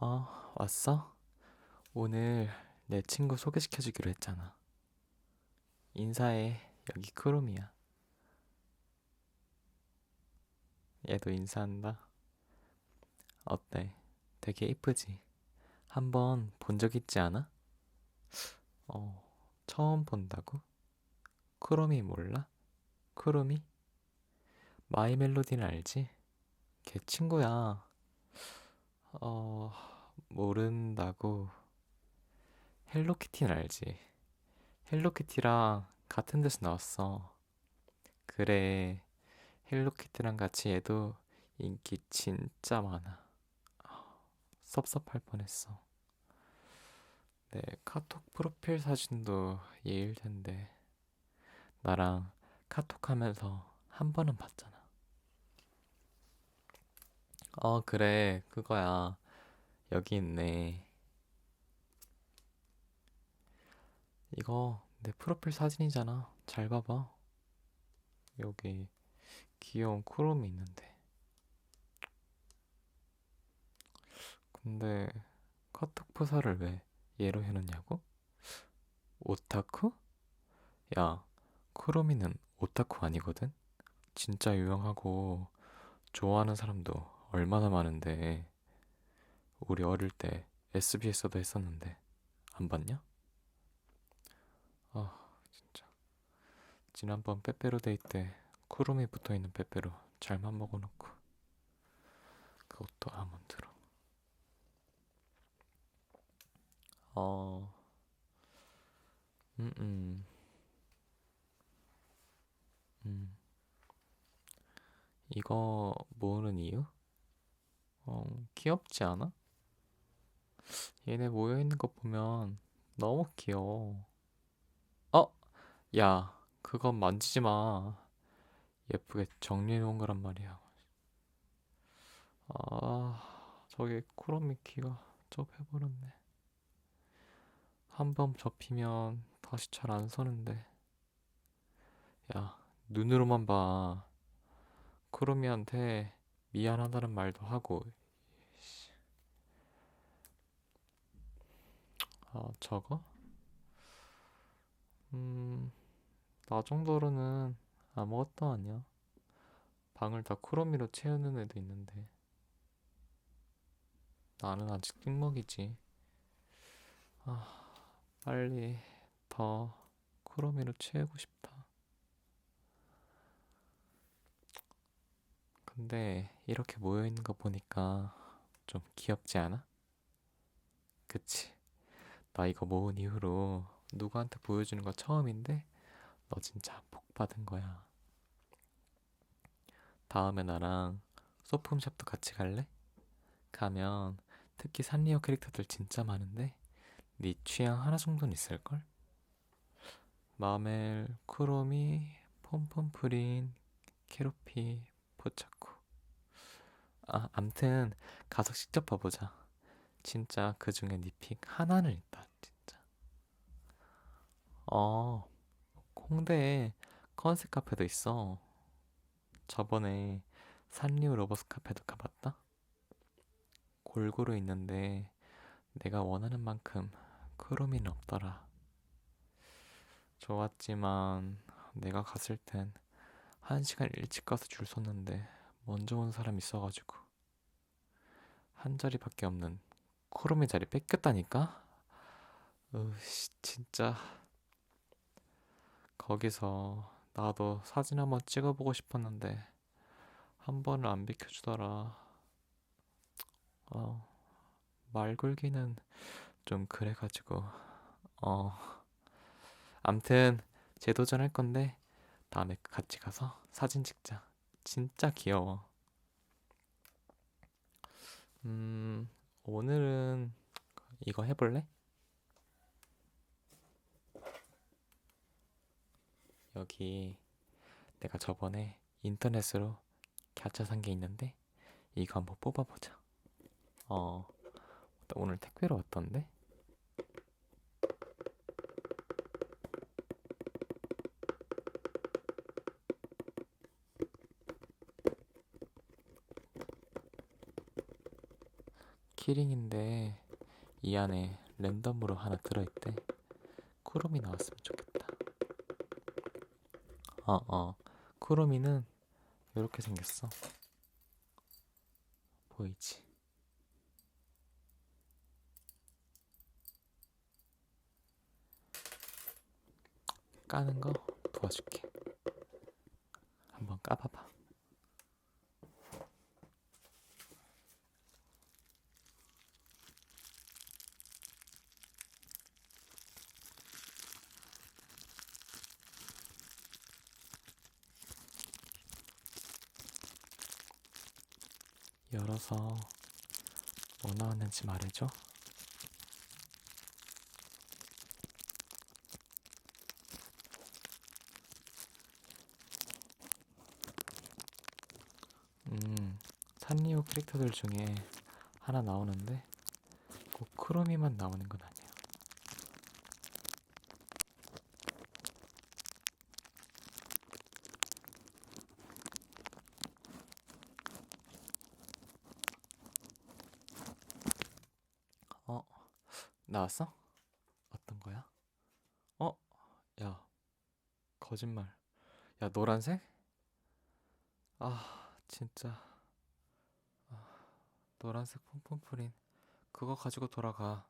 어, 왔어? 오늘 내 친구 소개시켜주기로 했잖아. 인사해. 여기 크롬이야. 얘도 인사한다. 어때? 되게 이쁘지? 한번 본 적 있지 않아? 어, 처음 본다고? 크롬이 몰라? 크롬이? 마이 멜로디는 알지? 걔 친구야. 어, 모른다고. 헬로키티는 알지? 헬로키티랑 같은 데서 나왔어. 그래, 헬로키티랑 같이 얘도 인기 진짜 많아. 섭섭할 뻔했어. 내 카톡 프로필 사진도 얘일 텐데. 나랑 카톡 하면서 한 번은 봤잖아. 어, 그래, 그거야. 여기 있네. 이거 내 프로필 사진이잖아. 잘 봐봐. 여기 귀여운 쿠롬이 있는데. 근데 카톡 프사를 왜 얘로 해놓냐고? 오타쿠? 야, 쿠로미는 오타쿠 아니거든? 진짜 유명하고 좋아하는 사람도 얼마나 많은데 우리 어릴 때 SBS도 했었는데 안 봤냐? 아 진짜 지난번 빼빼로데이 때 쿠로미 붙어있는 빼빼로 잘만 먹어놓고 그것도 아몬드로 어 음, 음, 음. 이거 모으는 이유? 어, 귀엽지 않아? 얘네 모여있는 거 보면 너무 귀여워. 어? 야, 그건 만지지 마. 예쁘게 정리해 놓은 거란 말이야. 아, 저기 쿠로미 키가 접해버렸네. 한 번 접히면 다시 잘 안 서는데. 야, 눈으로만 봐. 쿠로미한테 미안하다는 말도 하고. 아, 저거? 음, 나 정도로는 아무것도 아니야. 방을 다 쿠로미로 채우는 애도 있는데. 나는 아직 찍먹이지. 아, 빨리 더 쿠로미로 채우고 싶다. 근데 이렇게 모여 있는 거 보니까 좀 귀엽지 않아? 그치? 나 이거 모은 이후로 누구한테 보여주는 거 처음인데 너 진짜 복 받은 거야. 다음에 나랑 소품샵도 같이 갈래? 가면 특히 산리오 캐릭터들 진짜 많은데 네 취향 하나 정도는 있을걸? 마멜, 쿠로미, 폼폼프린, 캐로피, 포차코. 아, 암튼 가서 직접 봐보자. 진짜 그 중에 네픽 하나는 있다, 진짜. 어, 홍대에 컨셉 카페도 있어. 저번에 산리오 로버스 카페도 가봤다? 골고루 있는데 내가 원하는 만큼 크로미는 없더라. 좋았지만 내가 갔을 땐한 시간 일찍 가서 줄 섰는데 먼저 온 사람 있어가지고 한 자리밖에 없는 크로미 자리 뺏겼다니까? 으씨 진짜 거기서 나도 사진 한번 찍어보고 싶었는데 한 번을 안 비켜주더라. 어, 말 걸기는 좀 그래가지고 어 암튼 재도전할 건데 다음에 같이 가서 사진 찍자. 진짜 귀여워. 음, 오늘은 이거 해볼래? 여기 내가 저번에 인터넷으로 갸차 산 게 있는데 이거 한번 뽑아보자. 어, 오늘 택배로 왔던데? 키링인데 이 안에 랜덤으로 하나 들어있대. 쿠로미 나왔으면 좋겠다. 어, 어. 쿠로미는 이렇게 생겼어. 보이지? 까는 거 도와줄게. 한번 까봐봐. 열어서 뭐 나왔는지 말해줘. 음, 산리오 캐릭터들 중에 하나 나오는데 꼭 크로미만 나오는 건 아니야. 어, 나왔어? 어떤 거야? 어, 야, 거짓말. 야, 노란색? 아, 진짜. 아, 노란색 폼폼 프린. 그거 가지고 돌아가.